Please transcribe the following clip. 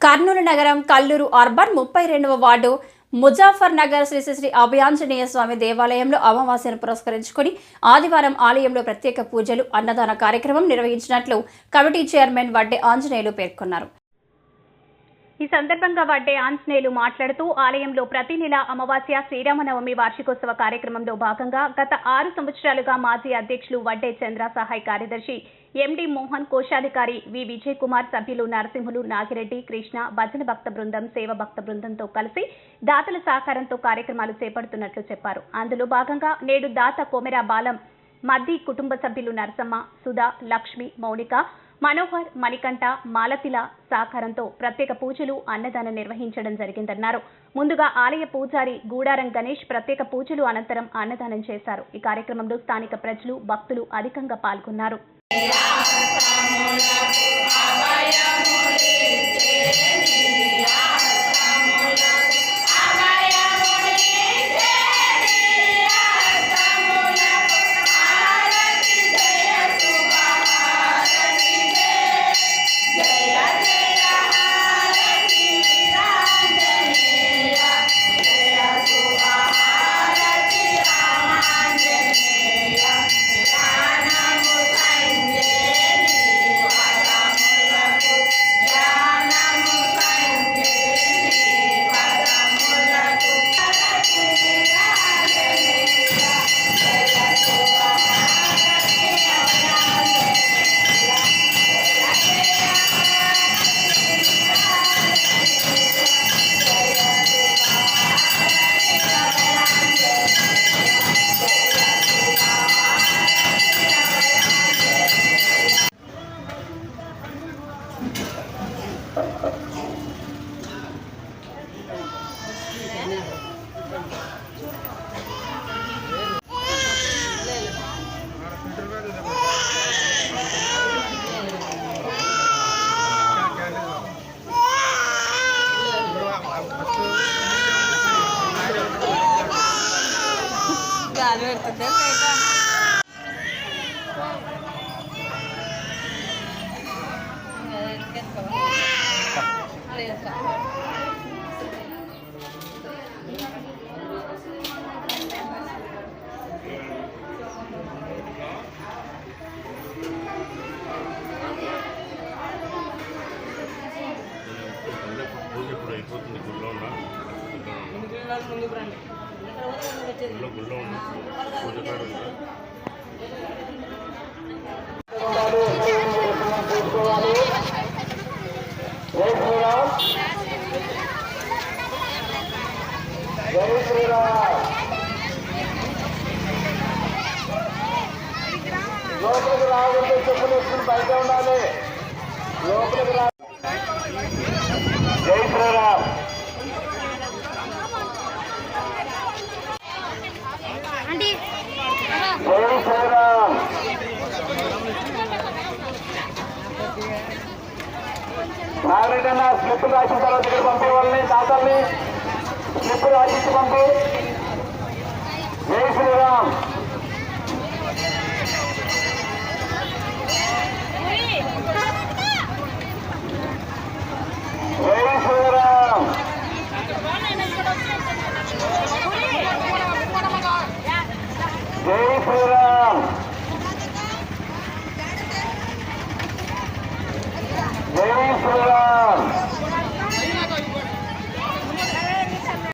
కర్నూలు నగరం కల్లూరు అర్బన్ ముప్పై రెండవ వార్డు ముజాఫర్ నగర్ శ్రీ శ్రీ శ్రీ అభయాంజనేయ స్వామి దేవాలయంలో అమావాస్యను పురస్కరించుకొని ఆదివారం ఆలయంలో ప్రత్యేక పూజలు అన్నదాన కార్యక్రమం నిర్వహించినట్లు కమిటీ చైర్మన్ వడ్డే ఆంజనేయులు పేర్కొన్నారు. ఈ సందర్భంగా వడ్డే ఆంజనేయులు మాట్లాడుతూ ఆలయంలో ప్రతి నెల అమావాస్య శ్రీరామనవమి వార్షికోత్సవ కార్యక్రమంలో భాగంగా గత ఆరు సంవత్సరాలుగా మాజీ అధ్యక్షులు వడ్డే చంద్ర సహాయ్ కార్యదర్శి ఎండి మోహన్ కోశాధికారి వి విజయ్ కుమార్ సభ్యులు నరసింహులు నాగిరెడ్డి కృష్ణ భజన భక్త బృందం సేవ భక్త బృందంతో కలిసి దాతల సహకారంతో కార్యక్రమాలు చేపడుతున్నట్లు చెప్పారు. అందులో భాగంగా నేడు దాత కొమెరా బాలం మద్ది కుటుంబ సభ్యులు నరసమ్మ సుధా లక్ష్మి మౌనిక మనోహర్ మణికంఠ మాలతిల సహకారంతో ప్రత్యేక పూజలు అన్నదానం నిర్వహించడం జరిగిందన్నారు. ముందుగా ఆలయ పూజారి గూడారం గణేష్ ప్రత్యేక పూజలు అనంతరం అన్నదానం చేశారు. ఈ కార్యక్రమంలో స్థానిక ప్రజలు భక్తులు అధికంగా పాల్గొన్నారు. Thank you. బయట పూజ ఇప్పుడు అయిపోతుంది గుళ్ళో లోపలికి రావాలంటే చెప్పులు వేసుకుని బయట ఉండాలి లోపలికి రా జై శ్రీరామ్. నాగరెడ్డన్న స్లిప్ రాసిన తర్వాత ఇక్కడ పంపే వాళ్ళని తాతల్ని స్లిప్ రాసించి పంపి.